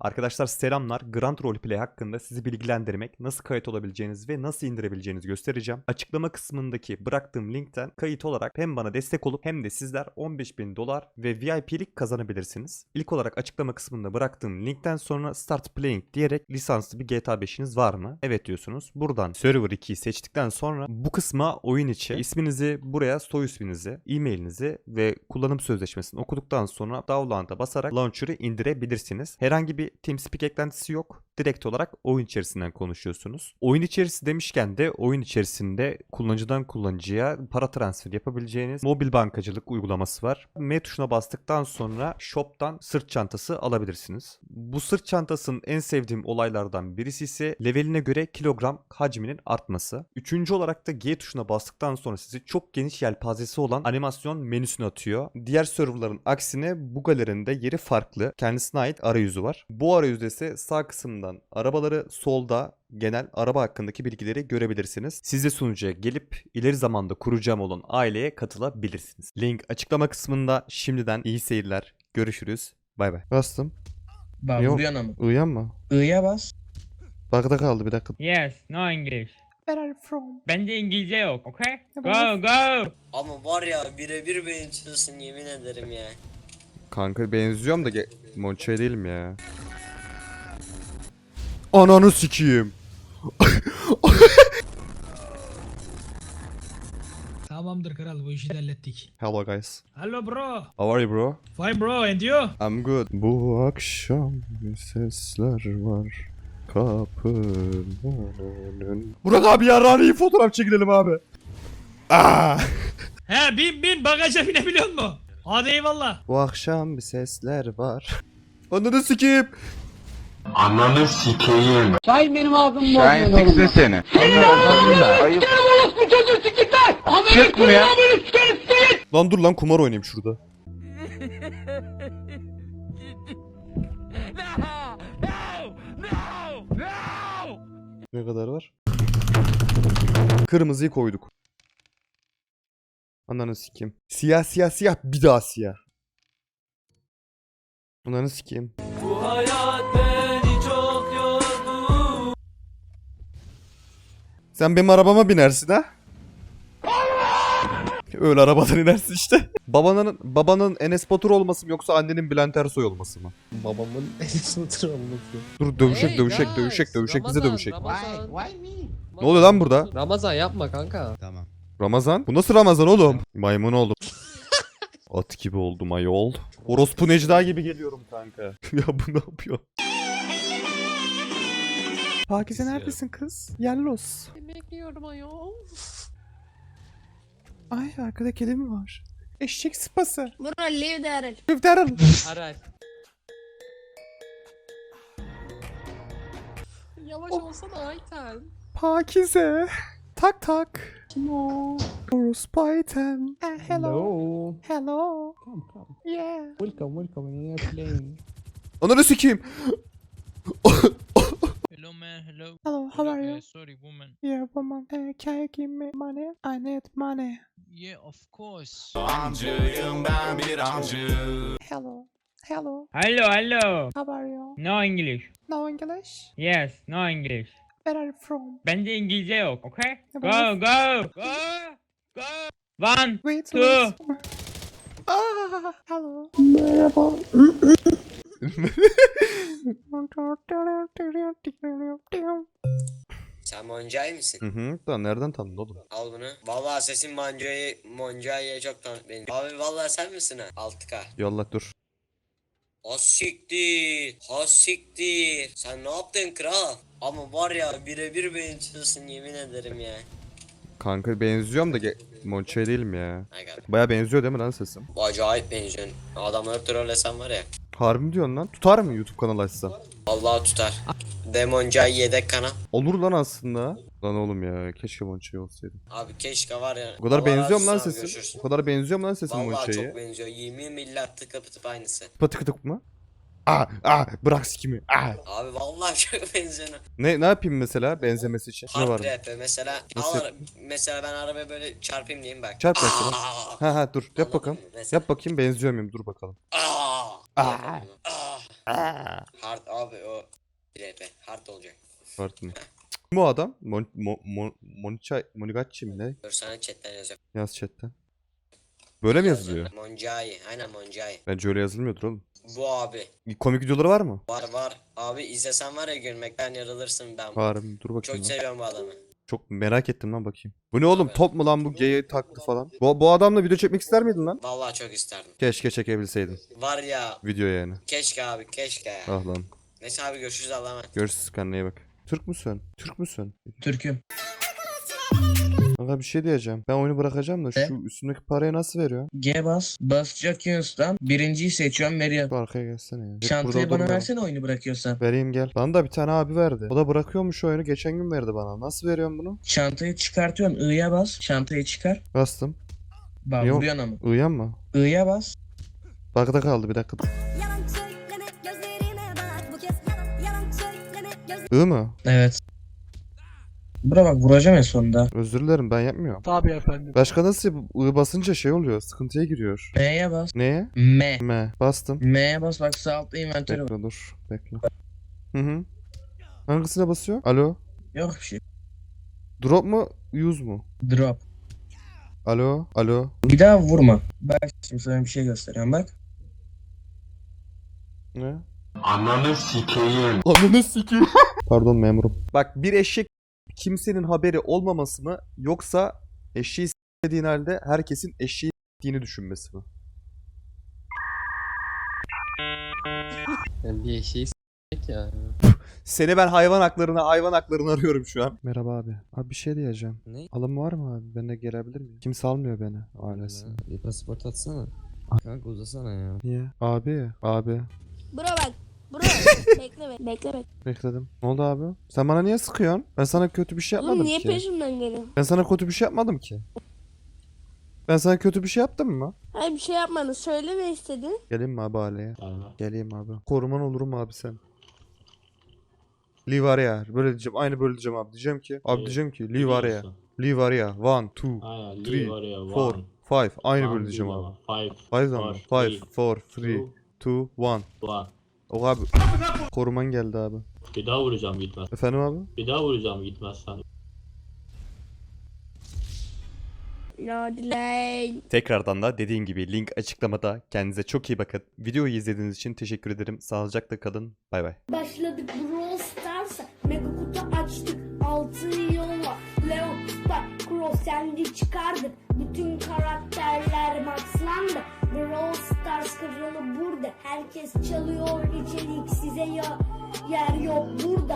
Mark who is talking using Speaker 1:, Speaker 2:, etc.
Speaker 1: Arkadaşlar selamlar. Grand Roleplay hakkında sizi bilgilendirmek, nasıl kayıt olabileceğinizi ve nasıl indirebileceğinizi göstereceğim. Açıklama kısmındaki bıraktığım linkten kayıt olarak hem bana destek olup hem de sizler 15.000 dolar ve VIP'lik kazanabilirsiniz. İlk olarak açıklama kısmında bıraktığım linkten sonra Start Playing diyerek lisanslı bir GTA 5'iniz var mı? Evet diyorsunuz. Buradan Server 2'yi seçtikten sonra bu kısma oyun içi isminizi buraya soy isminizi, e-mailinizi ve kullanım sözleşmesini okuduktan sonra download'a basarak launcher'ı indirebilirsiniz. Herhangi bir TeamSpeak eklentisi yok. Direkt olarak oyun içerisinden konuşuyorsunuz. Oyun içerisi demişken de oyun içerisinde kullanıcıdan kullanıcıya para transferi yapabileceğiniz mobil bankacılık uygulaması var. M tuşuna bastıktan sonra shop'tan sırt çantası alabilirsiniz. Bu sırt çantasının en sevdiğim olaylardan birisi ise leveline göre kilogram hacminin artması. Üçüncü olarak da G tuşuna bastıktan sonra sizi çok geniş yelpazesi olan animasyon menüsüne atıyor. Diğer serverların aksine bu galerinin de yeri farklı. Kendisine ait arayüzü var. Bu arayüzde ise sağ kısımdan arabaları solda genel araba hakkındaki bilgileri görebilirsiniz. Siz de sunucuya gelip ileri zamanda kuracağım olan aileye katılabilirsiniz. Link açıklama kısmında şimdiden iyi seyirler. Görüşürüz. Bay bay. Bastım.
Speaker 2: Bak
Speaker 1: Yok.
Speaker 2: vuruyorsun ama.
Speaker 1: Uyanma.
Speaker 2: I'ya bas.
Speaker 1: Bakta kaldı bir dakika.
Speaker 3: Yes, no English.
Speaker 1: Where are you from?
Speaker 3: Bende İngilizce yok, okay? Go, go!
Speaker 4: Ama var ya birebir benziyorsun yemin ederim ya.
Speaker 1: Kanka benziyorum da ge- Monçe değilim ya. Ananı sikeyim.
Speaker 5: Tamamdır kral bu işi de hallettik.
Speaker 1: Hello guys.
Speaker 5: Hello bro.
Speaker 1: How are you bro?
Speaker 5: Fine bro and you?
Speaker 1: I'm good. Bu akşam sesler var. Kapının. Burak abi yarın iyi fotoğraf çekilelim abi. Aa!
Speaker 5: He bin bin bagaja binebiliyor mu? Hadi eyvallah.
Speaker 1: Bu akşam bir sesler var. Ananı sikeyim.
Speaker 6: Şahin benim ağzım Şahin sikse seni. Çık buraya.
Speaker 1: Lan dur lan kumar oynayayım şurada. Ne kadar var? Kırmızıyı koyduk. Ananı sikeyim. Siyah siyah siyah bir daha siyah. Ananı sikeyim. Sen benim arabama binersin ha? Öyle arabadan inersin işte. Babanın babanın Enes Batur olması mı yoksa annenin Bülent Ersoy olması mı?
Speaker 2: Babamın Enes Batur olması.
Speaker 1: Dur dövüşek
Speaker 7: Hey
Speaker 1: dövüşek
Speaker 7: guys,
Speaker 1: dövüşek dövüşek bize
Speaker 7: Ramazan,
Speaker 1: dövüşek.
Speaker 7: Ramazan.
Speaker 1: Ne oluyor lan burada?
Speaker 7: Ramazan yapma kanka.
Speaker 1: Ramazan? Bu nasıl Ramazan oğlum? Maymun oldum. At gibi oldum ayol. Orospu Necda gibi geliyorum kanka. ya bu ne yapıyor? Pakize neredesin kız? Yellos.
Speaker 7: Yemek yiyorum ayol.
Speaker 1: Ay arkada kedi mi var? Eşek sıpası.
Speaker 8: Bro, leave there.
Speaker 1: Güfterin.
Speaker 7: Aray. Yavaş
Speaker 1: Oh.
Speaker 7: olsana Ayten.
Speaker 1: Pakize. Tak tak. Orospu Ayten. Eh, hello. Hello.
Speaker 2: Come come.
Speaker 1: Yeah.
Speaker 2: Welcome welcome in airplane.
Speaker 1: Ananı sikeyim.
Speaker 9: Hello man, hello.
Speaker 1: Hello, how are
Speaker 9: Hello,
Speaker 1: you?
Speaker 9: uh, sorry woman.
Speaker 1: Yeah, woman. Uh, can you give me money? I need money.
Speaker 9: Yeah, of course.
Speaker 1: Hello. Hello.
Speaker 3: Hello, hello.
Speaker 1: How are you?
Speaker 3: No English.
Speaker 1: No English?
Speaker 3: Yes, no English.
Speaker 1: Where are you from?
Speaker 3: Bende İngilizce yok, okay? Go, go! Go! Go! One!
Speaker 1: Wait.
Speaker 3: Two.
Speaker 1: wait. Ah, hello.
Speaker 4: Sen Moncay mısın?
Speaker 1: Hı hı. Da nereden tanıdın oğlum?
Speaker 4: Al bunu. Vallahi sesin Moncay'ı Moncay'a çok tanıt beni. Abi vallahi sen misin ha? 6K.
Speaker 1: Yallah dur.
Speaker 4: Ha siktir. Ha siktir. Sen ne yaptın kral? Ama var ya birebir benziyorsun yemin ederim ya.
Speaker 1: Kanka benziyorum da Monçe değilim ya. Baya benziyor değil mi lan sesim?
Speaker 4: acayip benziyorsun. Adamları trollesen var ya.
Speaker 1: Harbi mi diyorsun lan? Tutar mı YouTube kanalı açsam?
Speaker 4: Vallahi tutar. Demoncay yedek kanal.
Speaker 1: Olur lan aslında. Lan oğlum ya keşke Monçe olsaydı.
Speaker 4: Abi keşke var ya.
Speaker 1: O kadar
Speaker 4: Allah
Speaker 1: benziyorum lan sesim. O kadar benziyorum lan sesim
Speaker 4: Vallahi
Speaker 1: Monçe'ye.
Speaker 4: çok benziyor. Yemin billah tıkı tıp aynısı.
Speaker 1: Patık tık mı? Aa, aa, bırak sikimi. Aa.
Speaker 4: Abi vallahi çok benziyor.
Speaker 1: Ne ne yapayım mesela benzemesi için? Ne var?
Speaker 4: Hard rap mesela
Speaker 1: Nasıl
Speaker 4: al ara- mesela ben arabaya böyle çarpayım diyeyim bak.
Speaker 1: Çarp mesela.
Speaker 4: Aa!
Speaker 1: Ha ha dur yap
Speaker 4: Anladın
Speaker 1: bakalım.
Speaker 4: mı? Mesela.
Speaker 1: Yap bakayım benziyor muyum? Dur bakalım.
Speaker 4: Aa!
Speaker 1: Aa.
Speaker 4: Aa! Hard abi o RP hard olacak.
Speaker 10: Pardon. Kim o adam? Mon, Mon, Mon, Monica, Monicacci mi ne?
Speaker 4: Dur sana chatten yazacak.
Speaker 10: Yaz chatten. Böyle mi yazılıyor?
Speaker 4: Moncai. Aynen Moncai.
Speaker 10: Bence öyle yazılmıyordur oğlum.
Speaker 4: Bu abi.
Speaker 10: Komik videoları var mı?
Speaker 4: Var var. Abi izlesen var ya gülmekten yarılırsın ben.
Speaker 10: Var. Dur bakayım.
Speaker 4: Çok
Speaker 10: lan.
Speaker 4: seviyorum bu adamı.
Speaker 10: Çok merak ettim lan bakayım. Bu ne oğlum? Top mu lan bu? G'ye taktı falan. Bu, bu adamla video çekmek ister miydin lan?
Speaker 4: Vallahi çok isterdim.
Speaker 10: Keşke çekebilseydin.
Speaker 4: Var ya
Speaker 10: Video yani.
Speaker 4: keşke abi keşke ya.
Speaker 10: Ah lan.
Speaker 4: Neyse abi görüşürüz Allah'a emanet.
Speaker 10: Görüşürüz kendine iyi bak. Türk müsün? Türk müsün?
Speaker 11: Türk'üm.
Speaker 10: Kanka bir şey diyeceğim. Ben oyunu bırakacağım da şu üstündeki parayı nasıl veriyor?
Speaker 11: G bas. Basacak Yunus'tan. Birinciyi seçiyorum veriyorum.
Speaker 10: Bu arkaya gelsene ya.
Speaker 11: Çantayı
Speaker 10: burada
Speaker 11: bana
Speaker 10: durma.
Speaker 11: versene oyunu bırakıyorsan.
Speaker 10: Vereyim gel. Bana da bir tane abi verdi. O da bırakıyormuş oyunu. Geçen gün verdi bana. Nasıl veriyorum bunu?
Speaker 11: Çantayı çıkartıyorsun. I'ya bas. Çantayı çıkar.
Speaker 10: Bastım.
Speaker 11: Bak
Speaker 10: Yok.
Speaker 11: vuruyorsun ama.
Speaker 10: Uyuyan mı?
Speaker 11: I'ya bas.
Speaker 10: Bakta kaldı bir dakika.
Speaker 12: Yalan söyleme gözlerime bak bu kez yalan yalan söyleme göz
Speaker 10: I mı?
Speaker 11: Evet. Bura bak vuracağım en sonunda.
Speaker 10: Özür dilerim ben yapmıyorum.
Speaker 11: Tabii efendim.
Speaker 10: Başka nasıl I basınca şey oluyor. Sıkıntıya giriyor.
Speaker 11: M'ye bas.
Speaker 10: Neye?
Speaker 11: M.
Speaker 10: M. Bastım.
Speaker 11: M'ye bas bak sağ altta inventörü var.
Speaker 10: Bekle dur. Bekle. Hı hı. Hangisine basıyor? Alo.
Speaker 11: Yok bir şey.
Speaker 10: Drop mu? Use mu?
Speaker 11: Drop.
Speaker 10: Alo. Alo.
Speaker 11: Bir daha vurma. Bak şimdi sana bir şey gösteriyorum bak.
Speaker 10: Ne? Ananı sikeyim. Ananı sikeyim. Pardon memurum. Bak bir eşek kimsenin haberi olmaması mı yoksa eşeği s**dediğin halde herkesin eşeği s**tiğini düşünmesi mi?
Speaker 7: Yani bir eşeği s**mek ya.
Speaker 10: Seni ben hayvan haklarına hayvan haklarını arıyorum şu an. Merhaba abi. Abi bir şey diyeceğim.
Speaker 13: Ne?
Speaker 10: Alım var mı abi? Ben de gelebilir miyim? Kimse almıyor beni ailesi.
Speaker 13: Bir pasaport atsana. Kanka uzasana ya.
Speaker 10: Niye? Abi. Abi.
Speaker 12: Bura bak bura bekle bekle bekle bekle
Speaker 10: Bekledim. Ne oldu abi? Sen bana niye sıkıyorsun? Ben sana kötü bir şey yapmadım
Speaker 12: Oğlum niye
Speaker 10: ki.
Speaker 12: peşimden geliyorsun
Speaker 10: Ben sana kötü bir şey yapmadım ki. Ben sana kötü bir şey yaptım mı?
Speaker 12: Hayır bir şey yapmadın söyle ne istedin
Speaker 10: Geleyim mi abi aileye? Geleyim abi. Koruman olurum abi sen. Lee var ya. Böyle diyeceğim. Aynı böyle diyeceğim abi. Diyeceğim ki. Abi diyeceğim ki. Lee var ya. Lee var ya. One, two, three, four, five. Aynı böyle diyeceğim abi. Five zaman. Five, four, three, two, one. O abi. Koruman geldi abi.
Speaker 14: Bir daha vuracağım gitmez.
Speaker 10: Efendim abi?
Speaker 14: Bir daha vuracağım gitmezsen.
Speaker 12: No delay
Speaker 10: Tekrardan da dediğim gibi link açıklamada. Kendinize çok iyi bakın. Videoyu izlediğiniz için teşekkür ederim. Sağlıcakla kalın. Bay bay.
Speaker 12: Başladık Brawl Stars Mega kutu açtık altı yolla Leon Star Cross çıkardık Bütün karakterler maxlandı Brawl Stars kralı burada. Herkes çalıyor içerik size ya Yer yok. Burada